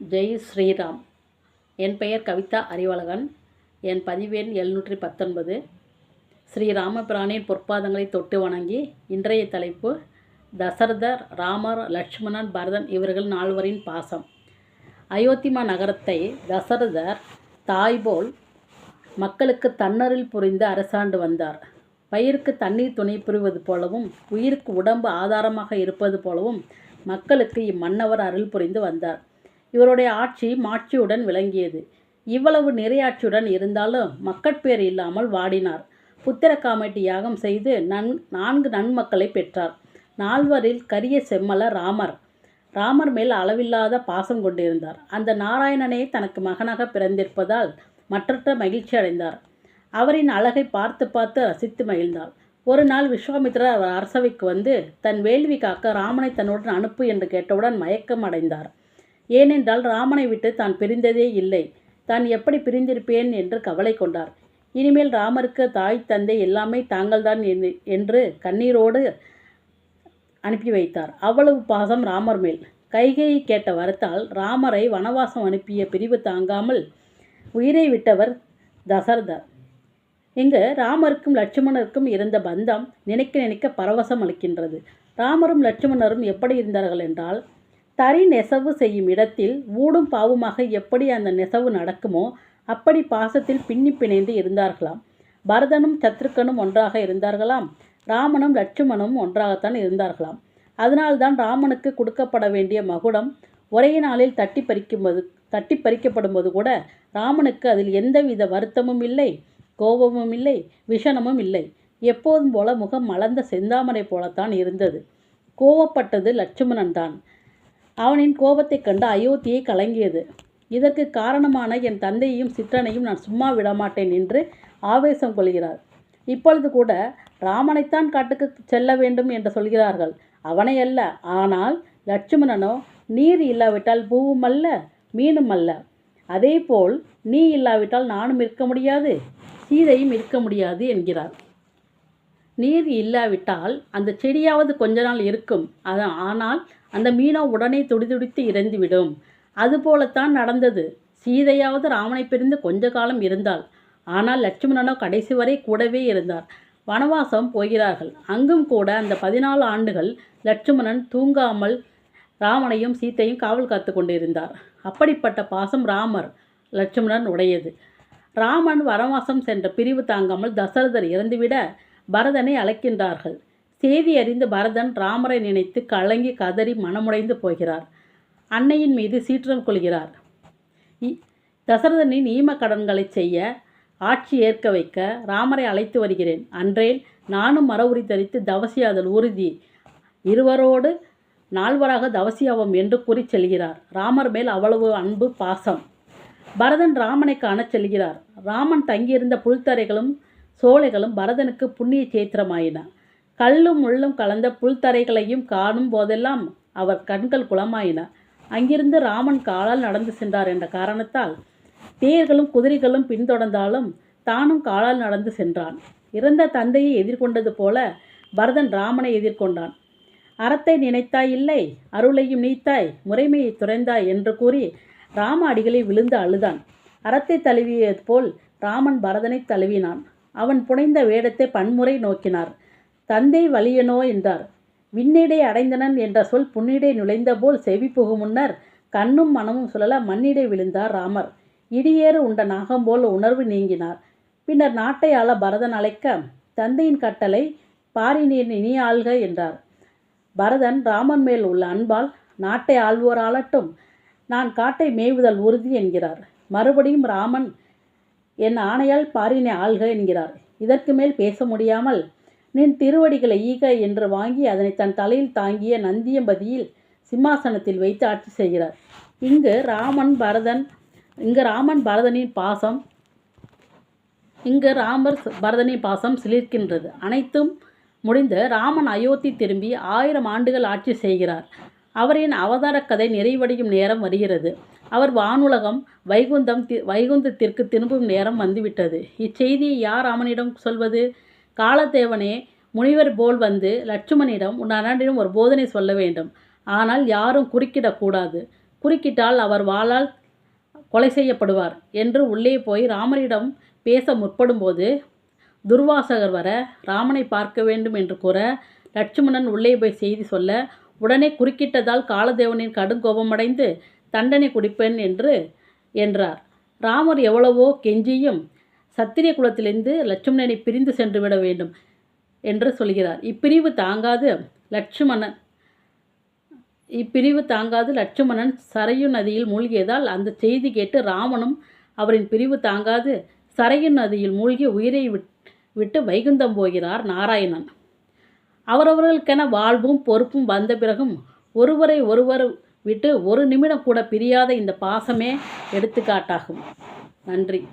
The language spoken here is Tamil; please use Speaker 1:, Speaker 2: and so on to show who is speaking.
Speaker 1: ஜெய் ஸ்ரீராம். என் பெயர் கவிதா அறிவழகன். என் பதிவெண் எழுநூற்றி பத்தொன்பது. ஸ்ரீ ராமபிரானின் பொற்பாதங்களை தொட்டு வணங்கி இன்றைய தலைப்பு தசரதர் ராமர் லட்சுமணன் பரதன் இவர்கள் நால்வரின் பாசம். அயோத்திமா நகரத்தை தசரதர் தாய்போல் மக்களுக்கு தன்னரில் புரிந்து அரசாண்டு வந்தார். பயிருக்கு தண்ணீர் துணை புரிவது போலவும் உயிருக்கு உடம்பு ஆதாரமாக இருப்பது போலவும் மக்களுக்கு இம்மன்னவர் அருள் புரிந்து வந்தார். இவருடைய ஆட்சி மாட்சியுடன் விளங்கியது. இவ்வளவு நிறையாட்சியுடன் இருந்தாலும் மக்கட்பேர் இல்லாமல் வாடினார். புத்திர காமெட்டி யாகம் செய்து நன் நான்கு நன்மக்களை பெற்றார். நால்வரில் கரிய செம்மல ராமர். ராமர் மேல் அளவில்லாத பாசம் கொண்டிருந்தார். அந்த நாராயணனே தனக்கு மகனாக பிறந்திருப்பதால் மற்றற்ற மகிழ்ச்சி அடைந்தார். அவரின் அழகை பார்த்து பார்த்து ரசித்து மகிழ்ந்தார் ஒரு நாள் விஸ்வாமித்ரர் அவர் அரசவைக்கு வந்து தன் வேள்வி காக்க ராமனை தன்னுடன் அனுப்பு என்று கேட்டவுடன் மயக்கம் அடைந்தார். ஏனென்றால் ராமனை விட்டு தான் பிரிந்ததே இல்லை. தான் எப்படி பிரிந்திருப்பேன் என்று கவலை கொண்டார். இனிமேல் ராமருக்கு தாய் தந்தை எல்லாமே தாங்கள்தான் என்று- என்று கண்ணீரோடு அனுப்பி வைத்தார். அவ்வளவு பாசம் ராமர் மேல். கைகையை கேட்ட வரத்தால் ராமரை வனவாசம் அனுப்பிய பிரிவு தாங்காமல் உயிரை விட்டவர் தசரதர். இங்கு ராமருக்கும் லட்சுமணருக்கும் இருந்த பந்தம் நினைக்க நினைக்க பரவசம் அளிக்கின்றது. ராமரும் லட்சுமணரும் எப்படி இருந்தார்கள் என்றால் தறி நெசவு செய்யும் இடத்தில் ஊடும் பாவுமாக எப்படி அந்த நெசவு நடக்குமோ அப்படி பாசத்தில் பின்னி பிணைந்து இருந்தார்களாம். பரதனும் சத்ருக்கனும் ஒன்றாக இருந்தார்களாம். ராமனும் லட்சுமணும் ஒன்றாகத்தான் இருந்தார்களாம். அதனால்தான் ராமனுக்கு கொடுக்கப்பட வேண்டிய மகுடம் ஒரே நாளில் தட்டி பறிக்கும்போது தட்டி பறிக்கப்படும்போது கூட ராமனுக்கு அதில் எந்தவித வருத்தமும் இல்லை கோபமும் இல்லை விஷனமும் இல்லை. எப்போதும் போல முகம் மலர்ந்த செந்தாமரை போலத்தான் இருந்தது. கோவப்பட்டது லட்சுமணன் தான் அவனின் கோபத்தைக் கண்டு அயோத்தியை கலங்கியது. இதற்கு காரணமான என் தந்தையையும் சிற்றனையும் நான் சும்மா விடமாட்டேன் என்று ஆவேசம் கொள்கிறார். இப்பொழுது கூட ராமனைத்தான் காட்டுக்கு செல்ல வேண்டும் என்று சொல்கிறார்கள். அவனை அல்ல. ஆனால் லட்சுமணனோ நீர் இல்லாவிட்டால் பூவும் அல்ல மீனும் அல்ல. அதேபோல் நீ இல்லாவிட்டால் நானும் இருக்க முடியாது சீதையும் இருக்க முடியாது என்கிறார். நீர் இல்லாவிட்டால் அந்த செடியாவது கொஞ்ச நாள் இருக்கும். அது ஆனால் அந்த மீனோ உடனே துடிதுடித்து இறந்துவிடும். அதுபோலத்தான் நடந்தது. சீதையாவது ராமனை பிரிந்து கொஞ்ச காலம் இருந்தாள். ஆனால் லட்சுமணனோ கடைசி வரை கூடவே இருந்தார். வனவாசம் போகிறார்கள். அங்கும் கூட அந்த பதினாலு ஆண்டுகள் லட்சுமணன் தூங்காமல் ராமனையும் சீத்தையும் காவல் காத்து கொண்டிருந்தார். அப்படிப்பட்ட பாசம் ராமர் லட்சுமணன் உடையது. ராமன் வனவாசம் சென்ற பிரிவு தாங்காமல் தசரதர் இறந்துவிட பரதனை அழைக்கின்றார்கள். செய்தி அறிந்து பரதன் ராமரை நினைத்து கலங்கி கதறி மனமுடைந்து போகிறார். அன்னையின் மீது சீற்றம் கொள்கிறார். இ- தசரதனின் ஈம கடன்களை செய்ய ஆட்சி ஏற்க வைக்க ராமரை அழைத்து வருகிறேன். அன்றேல் நானும் மர உரி தரித்து தவசியாதல் உறுதி இருவரோடு நால்வராக தவசியாவோம் என்று கூறி செல்கிறார். ராமர் மேல் அவ்வளவு அன்பு பாசம். பரதன் ராமனை காணச் செல்கிறார். ராமன் தங்கியிருந்த புல்தரைகளும் சோலைகளும் பரதனுக்கு புண்ணிய சேத்திரமாயின. கல்லும் முள்ளும் கலந்த புல்தரைகளையும் காணும் போதெல்லாம் அவர் கண்கள் குளமாயின. அங்கிருந்து ராமன் காலால் நடந்து சென்றார் என்ற காரணத்தால் தேர்களும் குதிரைகளும் பின்தொடர்ந்தாலும் தானும் காலால் நடந்து சென்றான். இறந்த தந்தையை எதிர்கொண்டது போல பரதன் ராமனை எதிர்கொண்டான். அறத்தை நினைத்தாய் இல்லை அருளையும் நீத்தாய் முறைமையை துறைந்தாய் என்று கூறி ராம அடிகளை விழுந்து அழுதான். அறத்தை தழுவியது போல் ராமன் பரதனை தழுவினான். அவன் புனைந்த வேடத்தை பன்முறை நோக்கினார். தந்தை வலியனோ என்றார். விண்ணிடை அடைந்தனன் என்ற சொல் புன்னிடை நுழைந்த போல் செவி புகும் முன்னர் கண்ணும் மனமும் சுழல மண்ணிடை விழுந்தார் ராமர். இடியேறு உண்ட நாகம் போல் உணர்வு நீங்கினார். பின்னர் நாட்டை ஆள பரதன் அழைக்க தந்தையின் கட்டளை பாரினீர் இனி ஆள்க என்றார். பரதன் ராமன் மேல் உள்ள அன்பால் நாட்டை ஆள்வோர் ஆளட்டும் நான் காட்டை மேய்வுதல் உறுதி என்கிறார். மறுபடியும் ராமன் என் ஆணையால் பாரினை ஆள்க என்கிறார். இதற்கு மேல் பேச முடியாமல் நின் திருவடிகளை ஈக என்று வாங்கி அதனை தன் தலையில் தாங்கிய நந்தியம்பதியில் சிம்மாசனத்தில் வைத்து ஆட்சி செய்கிறார். இங்கு ராமன் பரதன் இங்கு ராமன் பரதனின் பாசம் இங்கு ராமர் பரதனின் பாசம் சிலிர்க்கின்றது. அனைத்தும் முடிந்து ராமன் அயோத்தி திரும்பி ஆயிரம் ஆண்டுகள் ஆட்சி செய்கிறார். அவரின் அவதார கதை நிறைவடையும் நேரம் வருகிறது. அவர் வானுலகம் வைகுந்தம் தி- வைகுந்தத்திற்கு திரும்பும் நேரம் வந்துவிட்டது. இச்செய்தியை யார் ராமனிடம் சொல்வது? காலத்தேவனே முனிவர் போல் வந்து லட்சுமணிடம் உன் அண்ணனிடம் ஒரு போதனை சொல்ல வேண்டும். ஆனால் யாரும் குறுக்கிடக்கூடாது குறுக்கிட்டால் அவர் வாளால் கொலை செய்யப்படுவார் என்று உள்ளே போய் ராமனிடம் பேச முற்படும்போது துர்வாசகர் வர ராமனை பார்க்க வேண்டும் என்று கூற லட்சுமணன் உள்ளே போய் செய்தி சொல்ல உடனே குறுக்கிட்டதால் காலதேவனின் கடும் கோபமடைந்து தண்டனை குடிப்பேன் என்று என்றார். ராமர் எவ்வளவோ கெஞ்சியும் சத்திரிய குலத்திலிருந்து லட்சுமணனை பிரிந்து சென்று விட வேண்டும் என்று சொல்கிறார். இப்பிரிவு தாங்காது லட்சுமணன் இப்பிரிவு தாங்காது லட்சுமணன் சரையு நதியில் மூழ்கியதால் அந்த செய்தி கேட்டு ராமனும் அவரின் பிரிவு தாங்காது சரையு நதியில் மூழ்கி உயிரை விட்- விட்டு வைகுந்தம் போகிறார் நாராயணன். அவரவர்களுக்கென வாழ்வும் பொறுப்பும் வந்த பிறகும் ஒருவரை ஒருவர் விட்டு ஒரு நிமிடம் கூட பிரியாத இந்த பாசமே எடுத்துக்காட்டாகும். நன்றி.